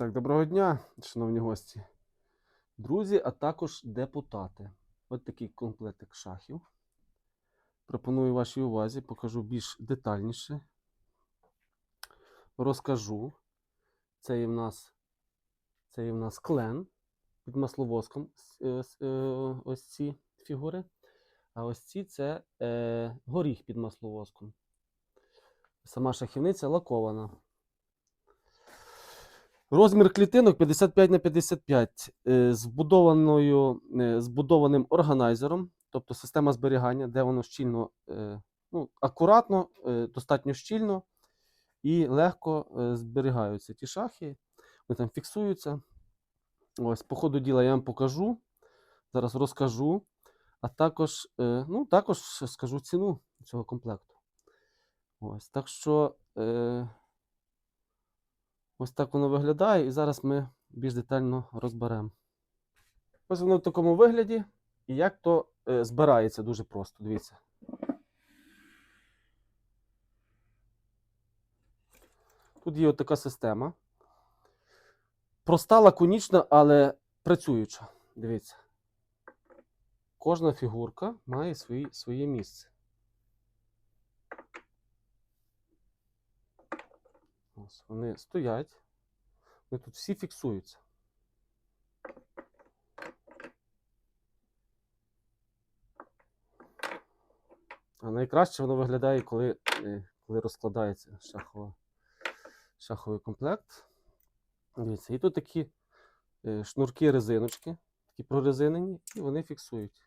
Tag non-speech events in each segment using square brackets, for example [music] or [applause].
Так, доброго дня, шановні гості, друзі, а також депутати. Ось такий комплектик шахів. Пропоную вашій увазі, покажу більш детальніше. Розкажу. Це є в нас, це в нас клен під масловоском. е, е, Ось ці фігури. А ось ці це е, горіх під масловоском. Сама шахівниця лакована. Розмір клітинок 55 на 55 е, з е, збудованим органайзером, тобто система зберігання, де воно щільно, е, ну, акуратно, достатньо щільно і легко зберігаються ті шахи. Вони там фіксуються. Ось, по ходу діла я вам покажу. Зараз розкажу. А також, ну, також скажу ціну цього комплекту. Ось, так що. Ось так воно виглядає, і зараз ми більш детально розберемо. Ось воно в такому вигляді, і як то е, збирається дуже просто. Дивіться. Тут є така система. Проста, лаконічна, але працююча. Дивіться. Кожна фігурка має свої, своє місце. Ось вони стоять. Вони тут всі фіксуються. А найкраще воно виглядає, коли, е, коли розкладається шахова, шаховий комплект. Дивіться, і тут такі е, шнурки резиночки, такі прорезинені, і вони фіксують.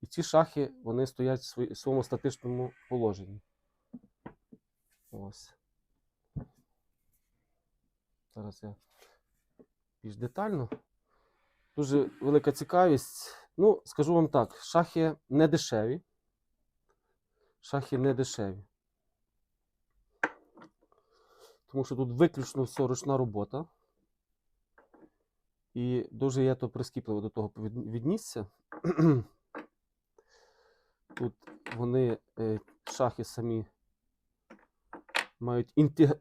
І ці шахи вони стоять в своєму статичному положенні. Ось. Зараз я більш детально. Дуже велика цікавість. Ну, скажу вам так, шахи не дешеві. Шахи не дешеві. Тому що тут виключно все ручна робота. І дуже я то прискіпливо до того віднісся. [clears throat] Тут вони, е, шахи самі мають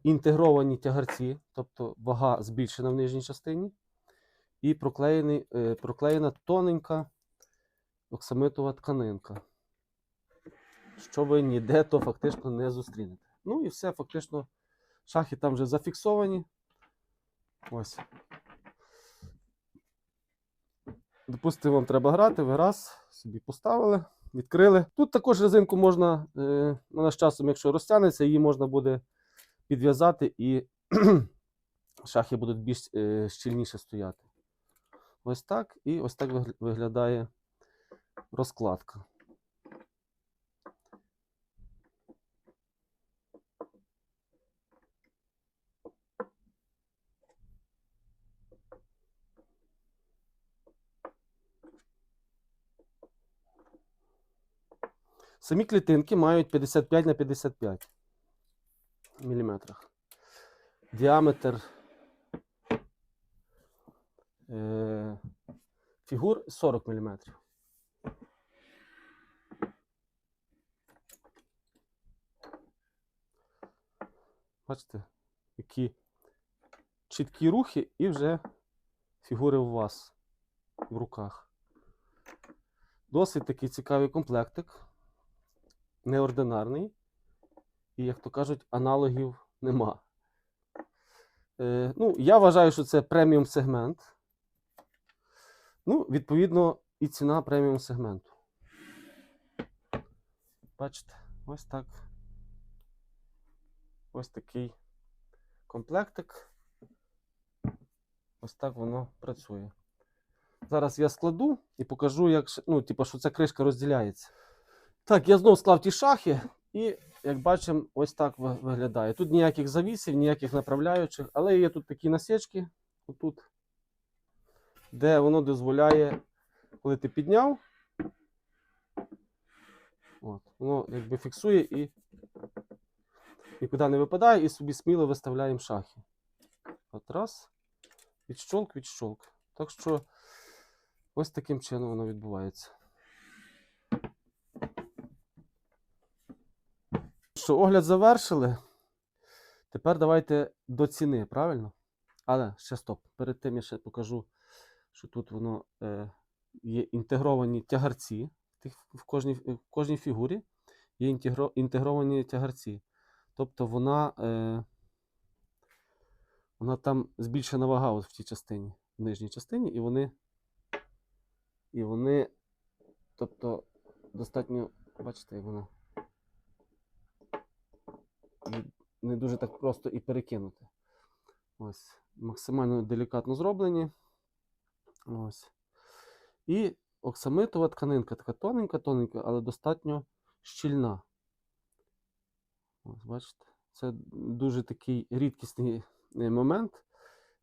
інтегровані тягарці, тобто вага збільшена в нижній частині, і е, проклеєна тоненька оксамитова тканинка. Що ви ніде то фактично не зустрінете. Ну і все, фактично, шахи там вже зафіксовані. Ось. Допустимо, вам треба грати, ви раз, собі поставили, відкрили. Тут також резинку можна, е, вона з часом, якщо розтягнеться, її можна буде підв'язати і [clears throat] шахи будуть більш е, щільніше стояти. Ось так. І ось так виглядає розкладка. Самі клітинки мають 55 на 55 міліметрах. Діаметр е, фігур 40 мм. Бачите, які чіткі рухи і вже фігури у вас в руках. Досить такий цікавий комплектик, неординарний. І, як то кажуть, аналогів нема. Е, ну, я вважаю, що це преміум сегмент. Ну, відповідно, і ціна преміум сегменту. Бачите, ось так. Ось такий комплектик. Ось так воно працює. Зараз я складу і покажу, як, ну, типу, що ця кришка розділяється. Так, я знову склав ті шахи, і, як бачимо, ось так виглядає. Тут ніяких завісів, ніяких направляючих, але є тут такі насічки, отут, де воно дозволяє, коли ти підняв, от, воно якби фіксує і нікуди не випадає, і собі сміло виставляємо шахи. От раз, відщолк, відщолк. Так що ось таким чином воно відбувається. Що, огляд завершили. Тепер давайте до ціни, правильно? Але ще стоп. Перед тим я ще покажу, що тут воно е, є інтегровані тягарці. В, кожній, в кожній фігурі є інтегро, інтегровані тягарці. Тобто вона, е, вона там збільшена вага от в тій частині, в нижній частині, і вони, і вони, тобто, достатньо, бачите, як вона. Не дуже так просто і перекинути. Ось, максимально делікатно зроблені. Ось. І оксамитова тканинка така тоненька, тоненька, але достатньо щільна. Ось, бачите, це дуже такий рідкісний е, момент.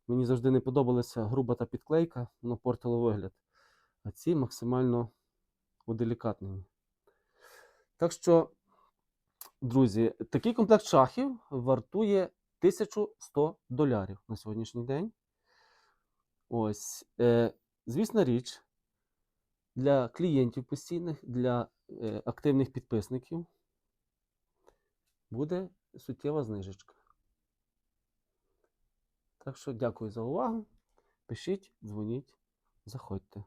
Мені завжди не подобалася груба та підклейка, воно портило вигляд. А ці максимально уделікатнені. Так що, друзі, такий комплект шахів вартує 1100 долярів на сьогоднішній день. Ось. Е, звісна річ, для клієнтів постійних, для е, активних підписників буде суттєва знижечка. Так що дякую за увагу. Пишіть, дзвоніть, заходьте.